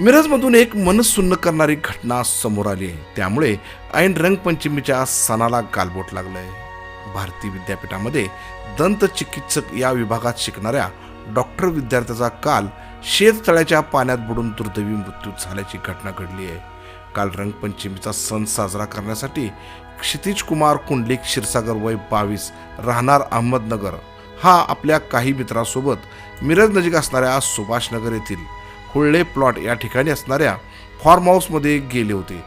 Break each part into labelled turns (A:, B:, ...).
A: मिरजमधून एक मनसुन्न करणारी घटना समोर आली आहे. त्यामुळे ऐन रंगपंचमीच्या सणाला गालबोट लागलंय. भारती विद्यापीठामध्ये दंत चिकित्सक या विभागात शिकणाऱ्या डॉक्टर विद्यार्थ्याचा काल शेततळ्याच्या पाण्यात बुडून दुर्दैवी मृत्यू झाल्याची घटना घडली आहे. काल रंगपंचमीचा सण साजरा करण्यासाठी क्षितिज कुमार कुंडलिक क्षीरसागर वय बावीस राहणार अहमदनगर. हा आपल्या काही मित्रांसोबत मिरज नजीक असणाऱ्या सुभाषनगर येथील हुळ्ळे प्लॉट या ठिकाणी असणाऱ्या फार्म हाऊसमध्ये गेले होते.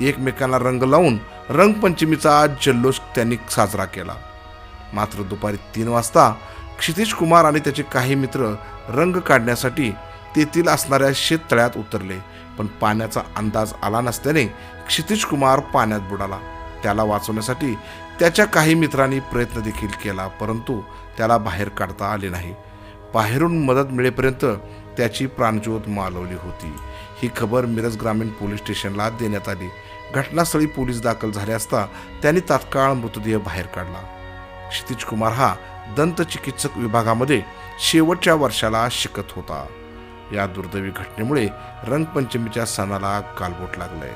A: एकमेकांना रंग लावून रंगपंचमीचा जल्लोष त्यांनी साजरा केला. मात्र दुपारी तीन वाजता क्षितिश कुमार आणि त्याचे काही मित्र रंग काढण्यासाठी तेथील असणाऱ्या शेततळ्यात उतरले. पण पाण्याचा अंदाज आला नसल्याने क्षितिश कुमार पाण्यात बुडाला. त्याला वाचवण्यासाठी त्याच्या काही मित्रांनी प्रयत्न देखील केला परंतु त्याला बाहेर काढता आले नाही. बाहेरून मदत मिळेपर्यंत त्याची प्राणज्योत मालवली होती. ही खबर मिरज ग्रामीण पोलीस स्टेशनला देण्यात आली. घटनास्थळी पोलीस दाखल झाले असता त्यांनी तात्काळ मृतदेह बाहेर काढला. क्षितिज कुमार हा दंतचिकित्सक विभागामध्ये शेवटच्या वर्षाला शिकत होता. या दुर्दैवी घटनेमुळे रंगपंचमीच्या सणाला गालबोट लागलंय.